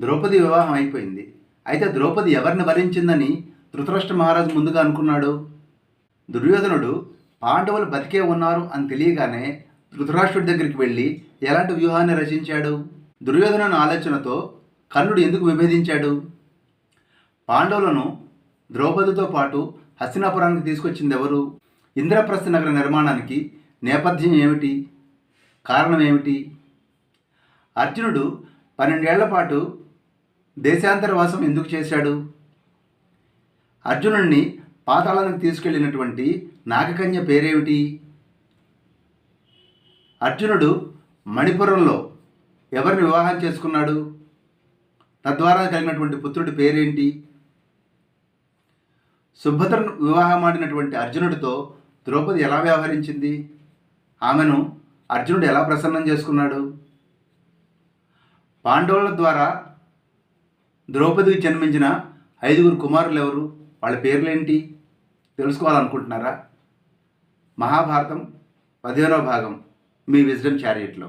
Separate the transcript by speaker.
Speaker 1: ద్రౌపది వివాహం అయిపోయింది. అయితే ద్రౌపది ఎవరిని భరించిందని ధృతరాష్ట్ర మహారాజు ముందుగా అనుకున్నాడు? దుర్యోధనుడు పాండవులు బతికే ఉన్నారు అని తెలియగానే ధృతరాష్ట్రుడి దగ్గరికి వెళ్ళి ఎలాంటి వ్యూహాన్ని రచించాడు? దుర్యోధనుని ఆలోచనతో కర్ణుడు ఎందుకు విభేదించాడు? పాండవులను ద్రౌపదితో పాటు హస్తినాపురానికి తీసుకొచ్చింది ఎవరు ఇంద్రప్రస్థ నగర నిర్మాణానికి నేపథ్యం ఏమిటి? కారణం ఏమిటి? అర్జునుడు పన్నెండేళ్ళ పాటు దేశాంతరవాసం ఎందుకు చేశాడు? అర్జునుడిని పాతాళానికి తీసుకెళ్ళినటువంటి నాగకన్య పేరేమిటి? అర్జునుడు మణిపురంలో ఎవరిని వివాహం చేసుకున్నాడు? తద్వారా కలిగినటువంటి పుత్రుడి పేరేంటి? సుభద్రను వివాహమాడినటువంటి అర్జునుడితో ద్రౌపది ఎలా వ్యవహరించింది? ఆమెను అర్జునుడు ఎలా ప్రసన్నం చేసుకున్నాడు? పాండవుల ద్వారా ద్రౌపదికి జన్మించిన ఐదుగురు కుమారులు ఎవరు వాళ్ళ పేర్లేంటి? తెలుసుకోవాలనుకుంటున్నారా? మహాభారతం పదిహేనవ భాగం మీ విజ్డమ్ చారియట్లో